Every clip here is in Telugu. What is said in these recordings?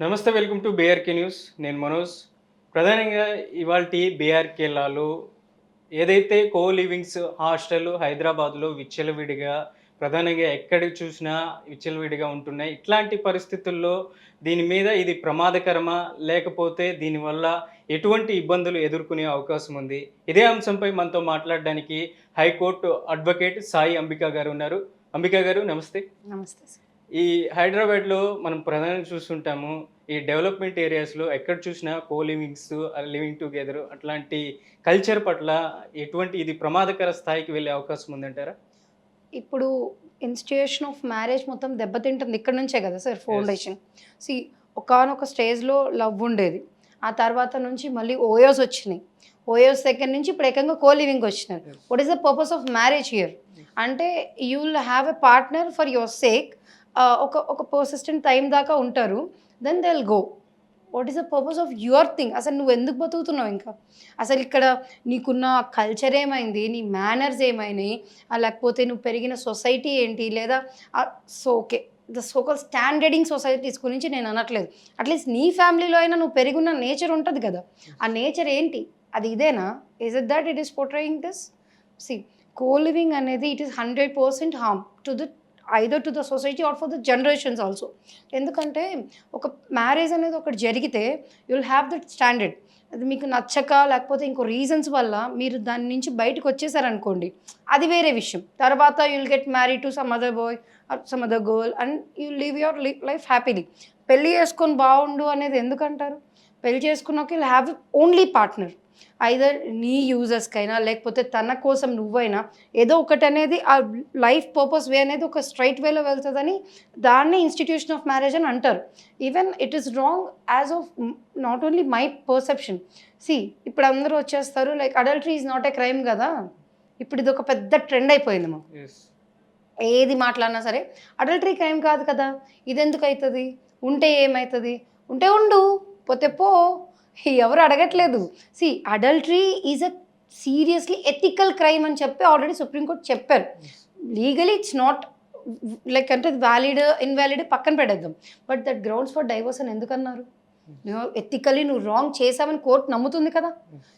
నమస్తే వెల్కమ్ టు బీఆర్కే న్యూస్ నేను మనోజ్. ప్రధానంగా ఇవాళ బీఆర్కేలాలో ఏదైతే కో లివింగ్స్ హాస్టల్ హైదరాబాద్లో విచ్చలవిడిగా ప్రధానంగా ఎక్కడ చూసినా విచ్చలవిడిగా ఉంటున్నాయి. ఇట్లాంటి పరిస్థితుల్లో దీని మీద ఇది ప్రమాదకరమా? లేకపోతే దీనివల్ల ఎటువంటి ఇబ్బందులు ఎదుర్కొనే అవకాశం ఉంది? ఇదే అంశంపై మనతో మాట్లాడడానికి హైకోర్టు అడ్వకేట్ సాయి అంబికా గారు ఉన్నారు. అంబికా గారు నమస్తే. నమస్తే సార్. ఈ హైదరాబాద్లో మనం ప్రధానంగా చూస్తుంటాము ఈ డెవలప్మెంట్ ఏరియాస్లో ఎక్కడ చూసినా కో లివింగ్స్ లివింగ్ టుగెదర్ అట్లాంటి కల్చర్ పట్ల ఎటువంటి ఇది ప్రమాదకర స్థాయికి వెళ్ళే అవకాశం ఉందంటారా? ఇప్పుడు ఇన్స్టిట్యూషన్ ఆఫ్ మ్యారేజ్ మొత్తం దెబ్బతింటుంది ఇక్కడ నుంచే కదా సార్ ఫౌండేషన్. సి ఒకనొక స్టేజ్లో లవ్ ఉండేది. ఆ తర్వాత నుంచి మళ్ళీ ఓయోస్ వచ్చినాయి. ఓయోస్ దగ్గర నుంచి ఇప్పుడు ఏకంగా కో లివింగ్ వచ్చినారు what is the purpose of marriage here అంటే you will have a partner for your sake ఒక ఒక పర్సిస్టెంట్ టైం దాకా ఉంటారు. Then they will go what is the purpose of your thing అసలు నువ్వు ఎందుకు బతుకుతున్నావు ఇంకా? అసలు ఇక్కడ నీకున్న కల్చర్ ఏమైంది? నీ మేనర్స్ ఏమైనాయి? లేకపోతే నువ్వు పెరిగిన సొసైటీ ఏంటి? లేదా so okay the so called standarding societies గురించి నేను అనట్లేదు. అట్లీస్ట్ నీ ఫ్యామిలీలో అయినా నువ్వు పెరిగిన నేచర్ ఉంటుంది కదా. ఆ నేచర్ ఏంటి? అది ఇదేనా? Is it that it is portraying this see co living అనేది it is hundred percent harm to the either to the society or for the generations also ఎందుకంటే ఒక మ్యారేజ్ అనేది ఒకటి జరిగితే యుల్ హ్యావ్ దట్ స్టాండర్డ్ అది మీకు నచ్చక లేకపోతే ఇంకో రీజన్స్ వల్ల మీరు దాని నుంచి బయటకు వచ్చేసారనుకోండి అది వేరే విషయం. తర్వాత you'll get marry to some other boy some other girl and you live your life happily పెళ్ళి చేసుకొని బాగుండు అనేది ఎందుకంటారు? పెళ్ళి చేసుకున్నాక will have only partner either నీ యూజర్స్కైనా లేకపోతే తన కోసం నువ్వైనా ఏదో ఒకటి అనేది ఆ లైఫ్ పర్పస్ వే అనేది ఒక స్ట్రైట్ వేలో వెళ్తుందని దాన్ని ఇన్స్టిట్యూషన్ ఆఫ్ మ్యారేజ్ అని అంటారు. Even it is wrong as of not only my perception see ఇప్పుడు అందరూ వచ్చేస్తారు like adultery is not a crime కదా. ఇప్పుడు ఇది ఒక పెద్ద ట్రెండ్ అయిపోయింది మాకు. ఏది మాట్లాడినా సరే అడల్టరీ క్రైమ్ కాదు కదా. ఇది ఎందుకు అవుతుంది ఉంటే ఏమవుతుంది ఉంటే ఉండు పోతే పో. ఎవరు అడగట్లేదు. See adultery is a seriously ethical crime అని చెప్పి ఆల్రెడీ సుప్రీంకోర్టు చెప్పారు. లీగలీ ఇట్స్ నాట్ లైక్ అంటే వ్యాలిడ్ ఇన్వాలిడ్ పక్కన పెడేద్దాం but that grounds for divorce అని ఎందుకన్నారు ఎథికలీ నువ్వు రాంగ్ చేసావని కోర్టు నమ్ముతుంది కదా?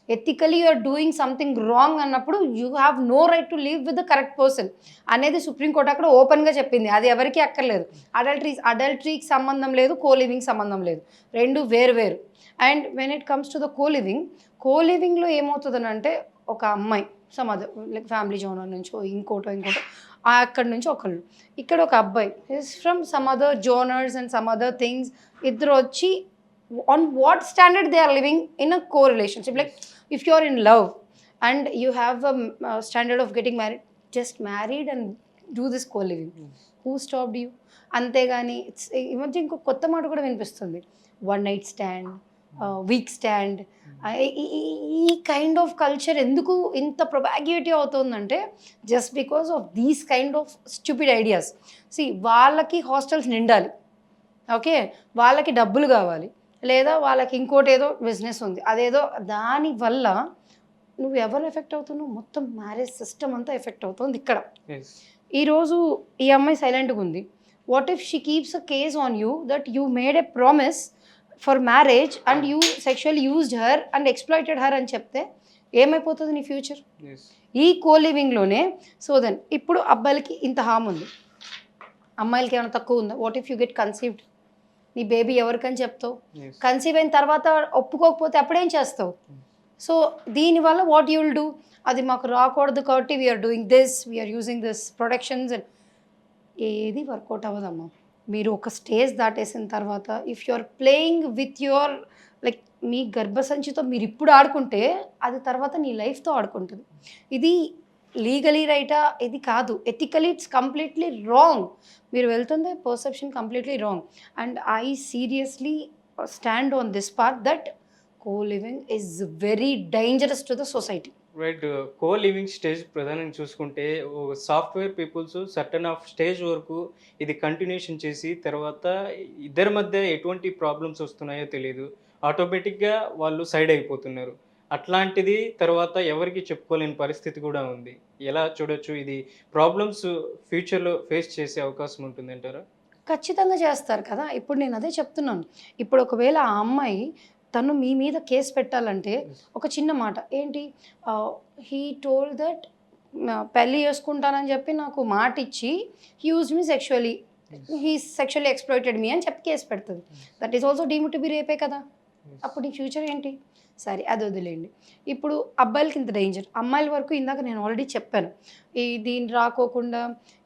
Ethically you're doing something wrong అన్నప్పుడు you have no right to live with the correct person అనేది సుప్రీంకోర్టు అక్కడ ఓపెన్గా చెప్పింది. అది ఎవరికి అక్కర్లేదు. అడల్టరీ అడల్టరీకి సంబంధం లేదు కోలివింగ్ సంబంధం లేదు. రెండు వేరు వేరు. And when it comes to the coliving కోలివింగ్లో ఏమవుతుందని అంటే ఒక అమ్మాయి some other like family genre నుంచో ఇంకోటో ఇంకోటో అక్కడ అక్కడి నుంచి ఒకళ్ళు. ఇక్కడ ఒక అబ్బాయి is from some other genres and some other things ఇద్దరు వచ్చి on what standard they are living in a co relationship like if you are in love and you have a standard of getting married just married and do this co living who stopped you అంతేగాని it's- ఈ మధ్య ఇంకో కొత్త మాట కూడా వినిపిస్తుంది. One night stand week stand ఈ కైండ్ ఆఫ్ కల్చర్ ఎందుకు ఇంత ప్రొపాగ్యుటీ అవుతుందంటే just because of these kind of stupid ideas see వాళ్ళకి హాస్టల్స్ నిండాలి. ఓకే వాళ్ళకి డబ్బులు కావాలి. లేదా వాళ్ళకి ఇంకోటి ఏదో బిజినెస్ ఉంది. అదేదో దాని వల్ల నువ్వు ఎవరు ఎఫెక్ట్ అవుతున్నావు? మొత్తం మ్యారేజ్ సిస్టమ్ అంతా ఎఫెక్ట్ అవుతుంది ఇక్కడ. ఈరోజు ఈ అమ్మాయి సైలెంట్గా ఉంది. What if she keeps a case on you that you made a promise for marriage and you sexual used her and exploited her అని చెప్తే ఏమైపోతుంది నీ ఫ్యూచర్ ఈ కో లివింగ్లోనే సో దెన్ ఇప్పుడు అబ్బాయిలకి ఇంత హామ్ ఉంది. అమ్మాయిలకి ఏమైనా తక్కువ ఉందా? What if you get conceived నీ బేబీ ఎవరికని చెప్తావు? కన్సీవ్ అయిన తర్వాత ఒప్పుకోకపోతే అప్పుడేం చేస్తావు? సో దీనివల్ల వాట్ యూ విల్ డూ అది మాకు రాకూడదు కాబట్టి we're doing this we're using this productions and ఏది వర్కౌట్ అవ్వదమ్మా. మీరు ఒక స్టేజ్ దాటేసిన తర్వాత if you are playing with your like మీ గర్భసంచితో మీరు ఇప్పుడు ఆడుకుంటే అది తర్వాత నీ లైఫ్తో ఆడుకుంటుంది. ఇది లీగలీ రైటా? ఇది కాదు. ఎథికలీ ఇట్స్ కంప్లీట్లీ రాంగ్ మీరు వెళ్తుంది perception completely wrong and I seriously stand on this part that co living is very dangerous to the society right co living stage ప్రధానంగా చూసుకుంటే software peoples certain of stage వరకు ఇది కంటిన్యూషన్ చేసి తర్వాత ఇద్దరి మధ్య ఎటువంటి ప్రాబ్లమ్స్ వస్తున్నాయో తెలియదు ఆటోమేటిక్గా వాళ్ళు సైడ్ అయిపోతున్నారు. అట్లాంటిది తర్వాత ఎవరికి చెప్పుకోలేని పరిస్థితి కూడా ఉంది. ఎలా చూడొచ్చు? ఇది ప్రాబ్లమ్స్ ఫ్యూచర్లో ఫేస్ చేసే అవకాశం ఉంటుంది అంటారా? ఖచ్చితంగా చేస్తారు కదా. ఇప్పుడు నేను అదే చెప్తున్నాను. ఇప్పుడు ఒకవేళ ఆ అమ్మాయి తను మీ మీద కేసు పెట్టాలంటే ఒక చిన్న మాట. ఏంటి? హీ టోల్ దట్ పెళ్ళి చేసుకుంటానని చెప్పి నాకు మాట ఇచ్చి he use me sexually he sexually exploited me అని చెప్పి కేసు పెడుతుంది. That is also deem to be రేపే కదా. అప్పుడు నీ ఫ్యూచర్ ఏంటి? సరే అది వదిలేయండి. ఇప్పుడు అబ్బాయిలకి ఇంత డేంజర్ అమ్మాయిల వరకు ఇందాక నేను ఆల్రెడీ చెప్పాను. ఈ దీన్ని రాకోకుండా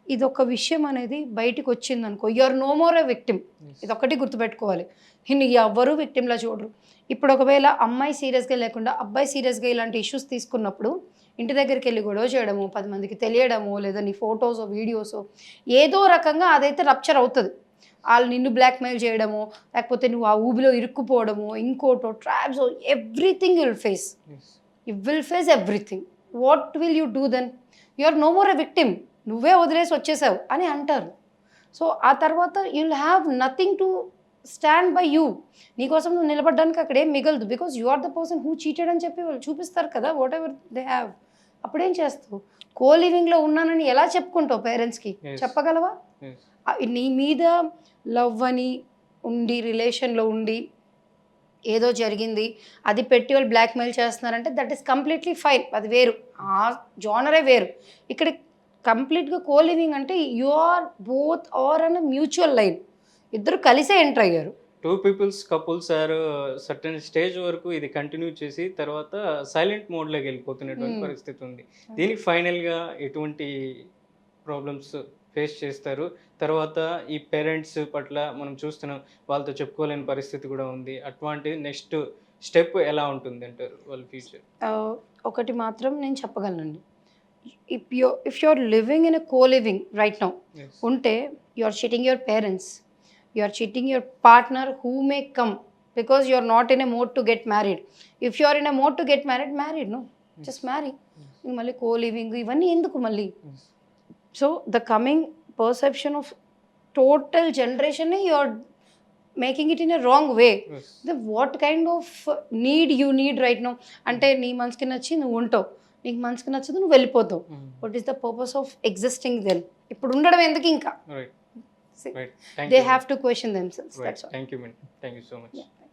ఇది ఒక విషయం అనేది బయటికి వచ్చింది అనుకో you're no more a victim ఇది ఒక్కటి గుర్తుపెట్టుకోవాలి. ఇన్ని ఎవ్వరూ విక్టిమ్లా చూడరు. ఇప్పుడు ఒకవేళ అమ్మాయి సీరియస్గా లేకుండా అబ్బాయి సీరియస్గా ఇలాంటి ఇష్యూస్ తీసుకున్నప్పుడు ఇంటి దగ్గరికి వెళ్ళి గొడవ చేయడము పది మందికి తెలియడము లేదా నీ ఫొటోస్ వీడియోస్ ఏదో రకంగా అదైతే రప్చర్ అవుతుంది. వాళ్ళు నిన్ను బ్లాక్మెయిల్ చేయడము లేకపోతే నువ్వు ఆ ఊబిలో ఇరుక్కుపోవడము ఇంకోటో traps everything will face you will face everything what will you do then you are no more a victim నువ్వే వదిలేసి వచ్చేసావు అని అంటారు. సో ఆ తర్వాత you'll have nothing to stand by you నీకోసం నువ్వు నిలబడడానికి అక్కడ ఏం మిగలదు. Because you are the person who cheated అని చెప్పి వాళ్ళు చూపిస్తారు కదా వాట్ ఎవర్ దే హ్యావ్ అప్పుడేం చేస్తావు? కో లివింగ్లో ఉన్నానని ఎలా చెప్పుకుంటావు పేరెంట్స్కి. చెప్పగలవా? నీ మీద లవ్ అని ఉండి రిలేషన్లో ఉండి ఏదో జరిగింది అది పెట్టి వాళ్ళు బ్లాక్మెయిల్ చేస్తున్నారంటే దట్ ఈస్ కంప్లీట్లీ ఫైన్ అది వేరు. ఆ జానరే వేరు. ఇక్కడ కంప్లీట్గా కో లివింగ్ అంటే you are both are on mutual line ఇద్దరు కలిసే ఎంటర్ అయ్యారు. Two peoples couples are certain stage వరకు ఇది కంటిన్యూ చేసి తర్వాత సైలెంట్ మోడ్లోకి వెళ్ళిపోతున్నటువంటి Hmm. పరిస్థితి ఉంది. దీనికి ఫైనల్గా ఎటువంటి ప్రాబ్లమ్స్ ఫేస్ చేస్తారు. తర్వాత ఈ పేరెంట్స్ పట్ల మనం చూస్తున్నాం వాళ్ళతో చెప్పుకోలేని పరిస్థితి కూడా ఉంది. అటువంటి నెక్స్ట్ స్టెప్ ఎలా ఉంటుంది అంటారు వాళ్ళ ఫ్యూచర్? ఒకటి మాత్రం నేను చెప్పగలనండి. If you if you are living in a co living right now ఉంటే you are cheating your parents you are cheating your partner who may come because you are not in a mode to get married. If you are in a mode to get married married no just marry. మళ్ళీ కో లివింగ్ ఇవన్నీ ఎందుకు మళ్ళీ? So the coming perception of total generation you are making it in a wrong way the what kind of need you need right no అంటే నీ మనసుకి నచ్చి నువ్వు ఉంటావు. నీకు మనసుకి నచ్చదు నువ్వు వెళ్ళిపోతావు. What is the purpose of existing then ఇప్పుడు ఉండడం ఎందుకు ఇంకా? They have to question themselves thank you thank you so much